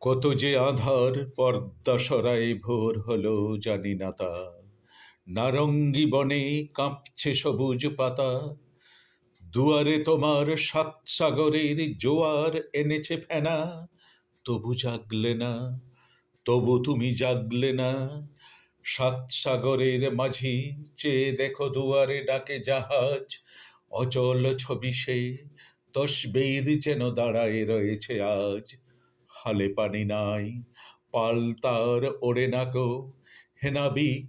কত যে আধার পর্দা সরাই ভোর হলো জানি না তা। নারঙ্গি বনে কাঁপছে সবুজ পাতা। দুয়ারে তোমার সাত সাগরের জোয়ার এনেছে ফেনা। তবু জাগলে না, তবু তুমি জাগলে না। সাত সাগরের মাঝি চেয়ে দেখো দুয়ারে ডাকে জাহাজ। অচল ছবি সে তসবের যেন দাঁড়ায় রয়েছে আজ। হালে পানি নাই, পাল তার ওড়ে নাকো হেনাবিক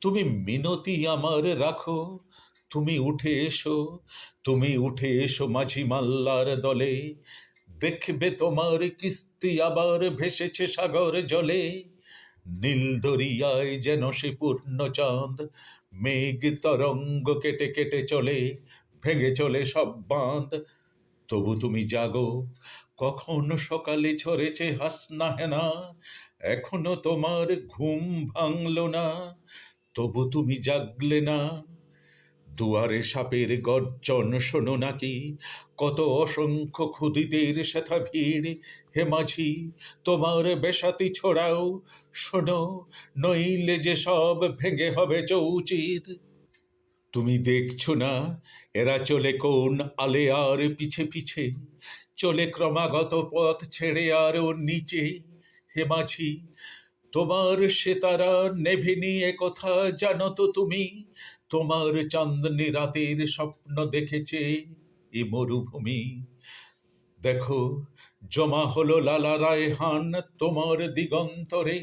তুমি মিনতি আমার রাখো, তুমি উঠে এসো, তুমি উঠে এসো মাঝি মাল্লার দলে। দেখবে তোমার কিস্তি আবার ভেসেছে সাগর জলে। নীল দরিয়ায় যেন সে পূর্ণ চাঁদ, মেঘ তরঙ্গ কেটে কেটে চলে, ভেঙে চলে সব বাঁধ। তবু তুমি জাগো, কখন সকালে ঝরেছে হাসনা হেনা, এখনও তোমার ঘুম ভাঙলো না, তবু তুমি জাগলে না। দুয়ারে সাপের গর্জন শোনো নাকি, কত অসংখ্য ক্ষুদিদের সেথা ভিড়। হে মাঝি, তোমার বেসাতি ছড়াও, শোনো, নইলে যে সব ভেঙে হবে চৌচির। তুমি দেখছ না? এরা চলে কোন আলে আর পিছে পিছে? চলে ক্রমাগত পথ ছেড়ে আর ওর নিচে। হে মাঝি, তোমার সে তারা নেভে নিয়ে কথা জানো তো তুমি? তোমার চাঁদনি রাতের স্বপ্ন দেখেছে এ মরুভূমি। দেখো, জমা হলো লালা রায় হান তোমার দিগন্তরে।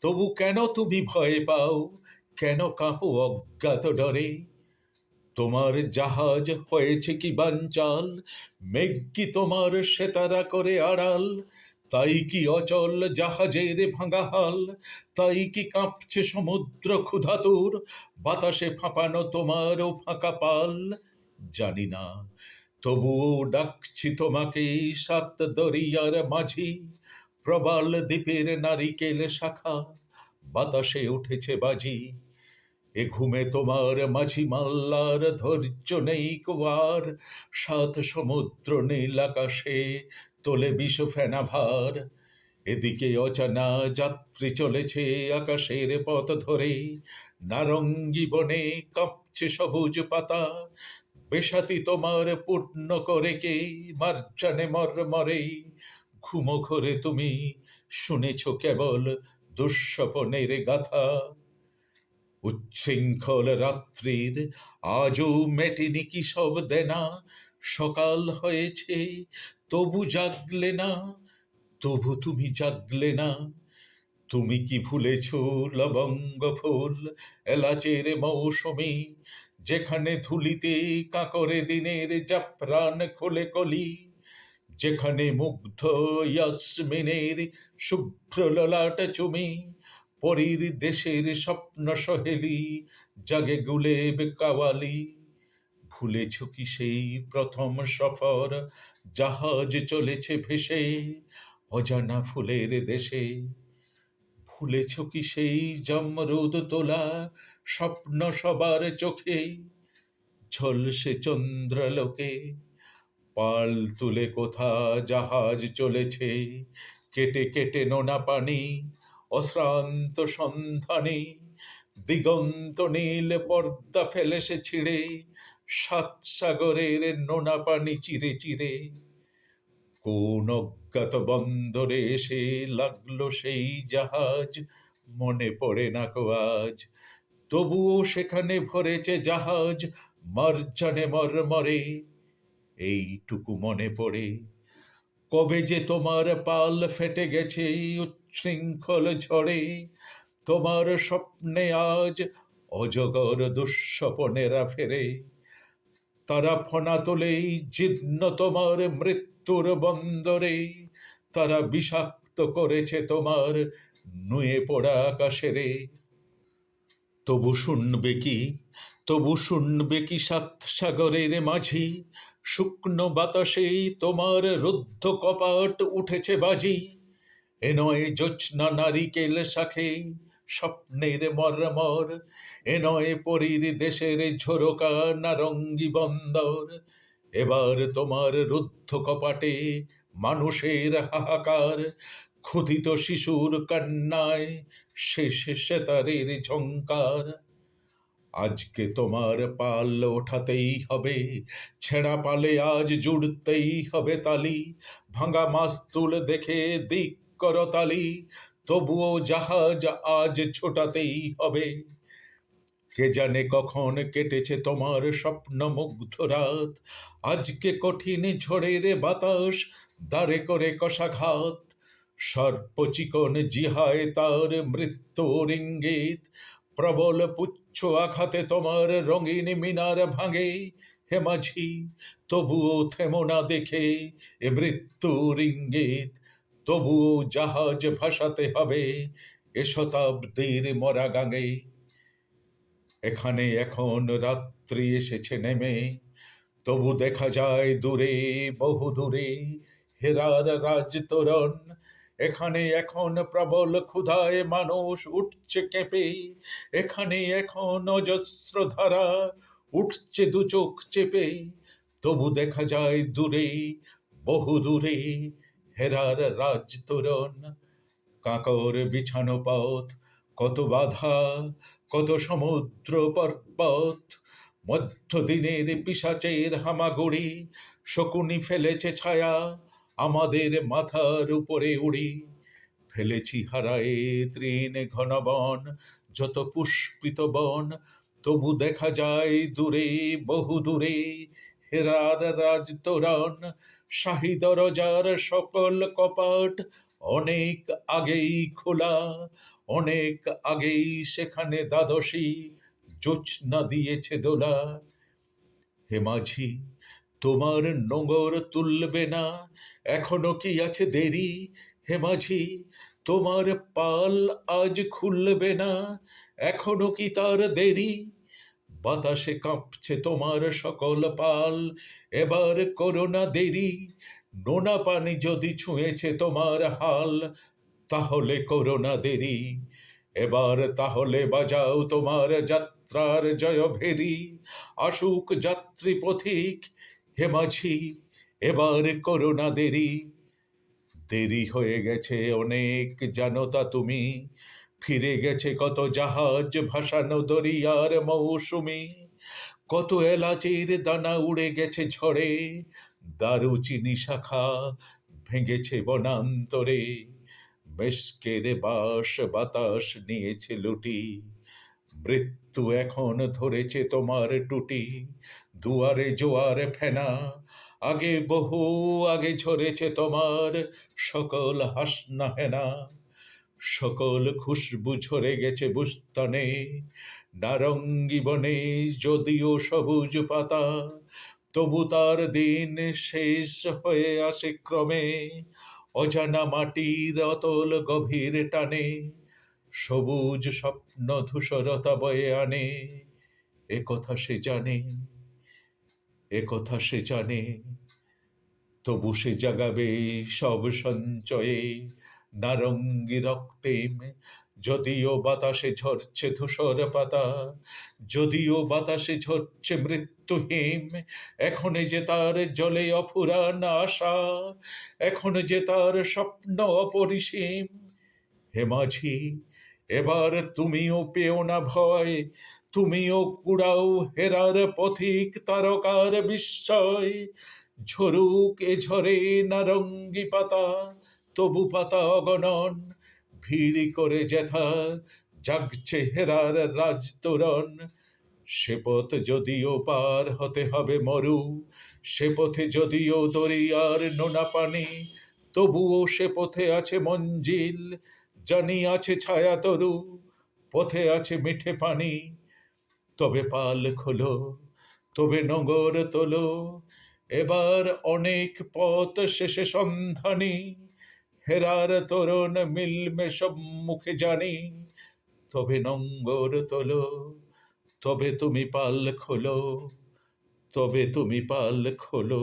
তবু কেন তুমি ভয় পাও? কেন কাঁপো অজ্ঞাত ডরে তোমার জাহাজ হয়েছে কি বাঞ্চাল মেঘ কি তোমার সেতারা করে আড়াল? তাই কি অচল জাহাজের ভাঙা হাল তাই কি কাঁপছে সমুদ্র ক্ষুধাতুর? বাতাসে ফাঁপানো তোমারও ফাঁকা পাল? জানি না, তবুও ডাকছি তোমাকে সাত দরিয়ার মাঝি। প্রবাল দ্বীপের নারিকেল শাখা, বাতাসে উঠেছে বাজি। এ ঘুমে তোমার মাঝি মাল্লার ধৈর্য নেই কুয়ার। সাত সমুদ্র নীল আকাশে তোলে বিষ ফেনা ভার। এদিকে অজানা যাত্রী চলেছে আকাশের পথ ধরে। নারঙ্গি বনে কাঁপছে সবুজ পাতা। বেসাতি তোমার পূর্ণ করে কে? মার্জানে মর মরে ঘুমো ঘরে তুমি, শুনেছ কেবল দুঃস্বপনের গাথা। উচ্ছৃঙ্খল রাত্রির আজও মেটেনি কি সব দেনা? সকাল হয়েছে, তবু জাগলে না? তবু তুমি জাগলে না? তুমি কি ভুলেছ লবঙ্গ ফুল, এলাচের মৌসুমি? যেখানে ধুলিতে কাকরে দিনের জাফরান খোলে কলি? যেখানে মুগ্ধ ইয়াসমিনের শুভ্র ললাট চুমি? পরীর দেশের স্বপ্ন সহেলি, জাগে গুলেব কাওয়ালি। ভুলেছ কি সেই প্রথম সফর, জাহাজ চলেছে ভেসে, অজানা ফুলের দেশে? ভুলেছ কি সেই জমরুদ তোলা, স্বপ্ন সবার চোখে? ঝলসে চন্দ্রলোকে পাল তুলে কোথা জাহাজ চলেছে? কেটে কেটে নোনা পানি অশ্রান্ত সন্ধানে দিগন্ত নীল পর্দা ফেলে সে ছিঁড়ে, সাত সাগরের নোনা পানি চিরে চিরে। কোন অজ্ঞাত বন্দরে এসে লাগল সেই জাহাজ? মনে পড়ে না কো আজ। তবুও সেখানে ভরেছে জাহাজ, মার্জানে মরমরে। এইটুকু মনে পড়ে। কবে যে তোমার পাল ফেটে গেছে উচ্ছৃঙ্খল ঝড়ে। তোমার স্বপ্নে আজ অজগর দুঃস্বপনেরা ফেরে। তারা ফনা তোলেই জীর্ণ তোমার মৃত্যুর বন্দরে। তারা বিষাক্ত করেছে তোমার নুয়ে পড়া আকাশেরে। তবু শুনবে কি? তবু শুনবে কি সাত সাগরের মাঝি? শুকনো বাতাসেই তোমার রুদ্ধ কপাট উঠেছে বাজি। এ নয় নারিকেল শাখে স্বপ্নের মরমর। এ নয় পরীর দেশের ঝোরকা নারঙ্গি বন্দর। এবার তোমার রুদ্ধ কপাটে মানুষের হাহাকার। ক্ষুধিত শিশুর কান্নায় শেষে সেতারের ঝঙ্কার আজকে তোমার পাল ওঠাতেই হবে, ছেঁড়া পালে আজ জুড়তেই হবে তালি, ভাঙা মাস্তুল দেখে দিক করতালি তবুও জাহাজ আজ ছোটাতেই হবে। কে জানে কখন কেটেছে তোমার স্বপ্ন মুগ্ধ রাত, আজকে কঠিন ঝড়ের বাতাস দাঁড়ে করে কষাঘাত সর্পচিকন জিহায় তার মৃত্যুর ইঙ্গিত প্রবল পুচ্ছ আঘাতে তোমার রঙিন মিনার ভাঙে। হে মাঝি, তবুও থেমো না দেখে এ মৃত্যুর ইঙ্গিত তবুও জাহাজ ভাসাতে হবে এ শতাব্দীর মরা গাঙে। এখানে এখন রাত্রি এসেছে নেমে। তবু দেখা যায় দূরে বহু দূরে হেরার রাজ তোরণ এখানে এখন প্রবল ক্ষুধায় মানুষ উঠছে কেঁপে। এখানে এখন অজস্র ধারা উঠছে দু চোখ চেপে। তবু দেখা যায় দূরে, বহু দূরে, হেরার রাজ তোরণ কাকর বিছানো পথ, কত বাধা, কত সমুদ্র পর্বত। মধ্য দিনের পিসাচের হামাগুড়ি, শকুনি ফেলেছে ছায়া আমাদের মাথার উপরে উড়ি। ফেলেছি হারায়ে তৃণ ঘন বন যত পুষ্পিত বন, তবু দেখা যায় দূরে, বহু দূরে। হেরার রাজ তোরণ, শাহী দরজার সকল কপাট অনেক আগেই খোলা, অনেক আগেই সেখানে দ্বাদশী, জোৎস্না দিয়েছে দোলা। হে মাঝি তোমার নোঙর তুলবে না? এখনও কি আছে দেরি? হে মাঝি, তোমার পাল আজ খুলবে না? এখনও কি তার দেরি? বাতাসে কাঁপছে তোমার সকল পাল, এবার করো না দেরি। নোনা পানি যদি ছুঁয়েছে তোমার হাল, তাহলে করো না দেরি। এবার তাহলে বাজাও তোমার যাত্রার জয় ভেরি আসুক যাত্রী পথিক হে মাঝি, এবার করো না দেরি। দেরি হয়ে গেছে অনেক, জানো তা তুমি। ফিরে গেছে কত জাহাজ, ভাসানো দরিয়ার মৌসুমি। কত এলাচের দানা উড়ে গেছে ঝড়ে। দারুচিনি শাখা ভেঙেছে বনান্তরে। মেশকের বাস বাতাস নিয়েছে লুটি। মৃত্যু এখন ধরেছে তোমার টুটি। দুয়ারে জোয়ার ফেনা, আগে বহু, আগে ঝরেছে তোমার সকল হাসনা হেনা। সকল খুশবু ঝরে গেছে বুস্তানে, নারঙ্গি বনে যদিও সবুজ পাতা, তবু তার দিন শেষ হয়ে আসে ক্রমে, অজানা মাটির অতল গভীর টানে। সবুজ স্বপ্ন ধূসরতা বয়ে আনে। এ কথা সে জানে, এ কথা সে জানে। তবু সে জাগাবে সব সঞ্চয়ে নারঙ্গি রক্তেম। যদিও বাতাসে ঝরছে ধূসর পাতা, যদিও বাতাসে ঝরছে মৃত্যুহীম এখন যে তার জলে অফুরান আশা এখন যে তার স্বপ্ন অপরিসীম। হে মাঝি এবার তুমিও পেও না ভয়, তুমিও কুড়াও হেরার পথিক তারকার বিস্ময়। ঝরুক এ ঝরে নারঙ্গি পাতা, তবু পাতা অগণন, ভিড়ি করে যেথা জাগছে হেরার রাজ তোরণ সে পথ যদিও পার হতে হবে মরু, সে পথে যদিও দরিয়ার নোনা পানি, তবুও সে পথে আছে মঞ্জিল। জানি আছে ছায়া তরু, পথে আছে মিঠে পানি। তবে পাল খোলো, তবে নগর তোলো, এবার অনেক পথ শেষে সন্ধানী। হেরার তরুণ মিলমে সব মুখে জানি, তবে নঙ্গর তোলো, তবে তুমি পাল খোলো, তবে তুমি পাল খোলো।